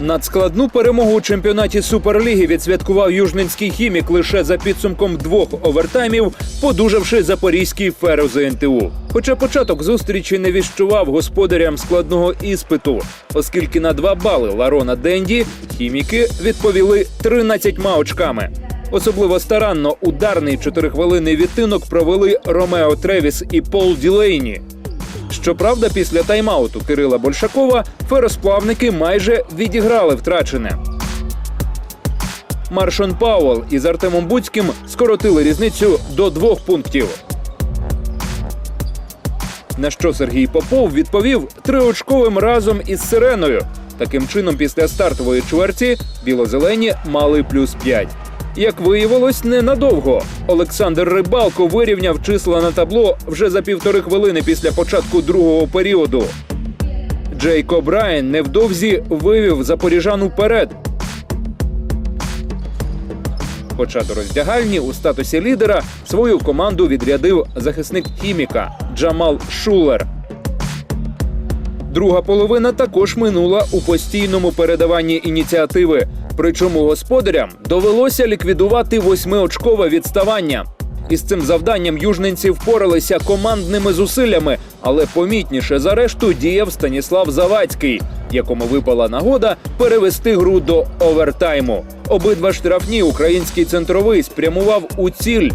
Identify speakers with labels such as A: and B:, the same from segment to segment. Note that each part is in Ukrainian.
A: Надскладну перемогу у чемпіонаті Суперліги відсвяткував южненський хімік лише за підсумком двох овертаймів, подужавши запорізький феру НТУ. Хоча початок зустрічі не віщував господарям складного іспиту, оскільки на два бали Ларона Денді хіміки відповіли 13 очками. Особливо старанно ударний чотирихвилинний відтинок провели Ромео Тревіс і Пол Ділейні. Щоправда, після тайм-ауту Кирила Большакова феросплавники майже відіграли втрачене. Маршон Пауел із Артемом Буцьким скоротили різницю до двох пунктів. На що Сергій Попов відповів триочковим разом із сиреною. Таким чином, після стартової чверті білозелені мали плюс 5. Як виявилось, ненадовго. Олександр Рибалко вирівняв числа на табло вже за півтори хвилини після початку другого періоду. Джейкоб Райан невдовзі вивів запоріжан уперед. Хоча до роздягальні у статусі лідера свою команду відрядив захисник хіміка Джамал Шулер. Друга половина також минула у постійному передаванні ініціативи. Причому господарям довелося ліквідувати восьмиочкове відставання. Із цим завданням южненці впоралися командними зусиллями, але помітніше за решту діяв Станіслав Завадський, якому випала нагода перевести гру до овертайму. Обидва штрафні український центровий спрямував у ціль.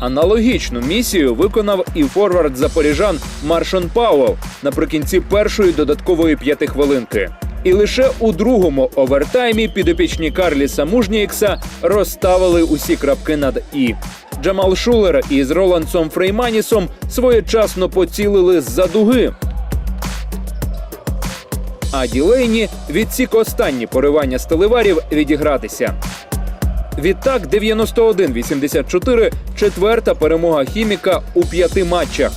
A: Аналогічну місію виконав і форвард запоріжан Маршон Пауел наприкінці першої додаткової п'ятихвилинки. І лише у другому овертаймі підопічні Карліса Мужнієкса розставили усі крапки над і. Джамал Шулер із Роландсом Фрейманісом своєчасно поцілили з-за дуги. А Ділейні відсік останні поривання стелеварів відігратися. Відтак 91-84 – четверта перемога хіміка у п'яти матчах.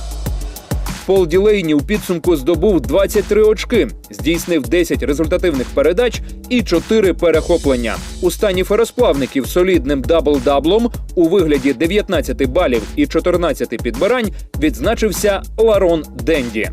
A: Пол Ділейні у підсумку здобув 23 очки, здійснив 10 результативних передач і 4 перехоплення. У стані феросплавників солідним дабл-даблом у вигляді 19 балів і 14 підбирань відзначився Ларон Денді.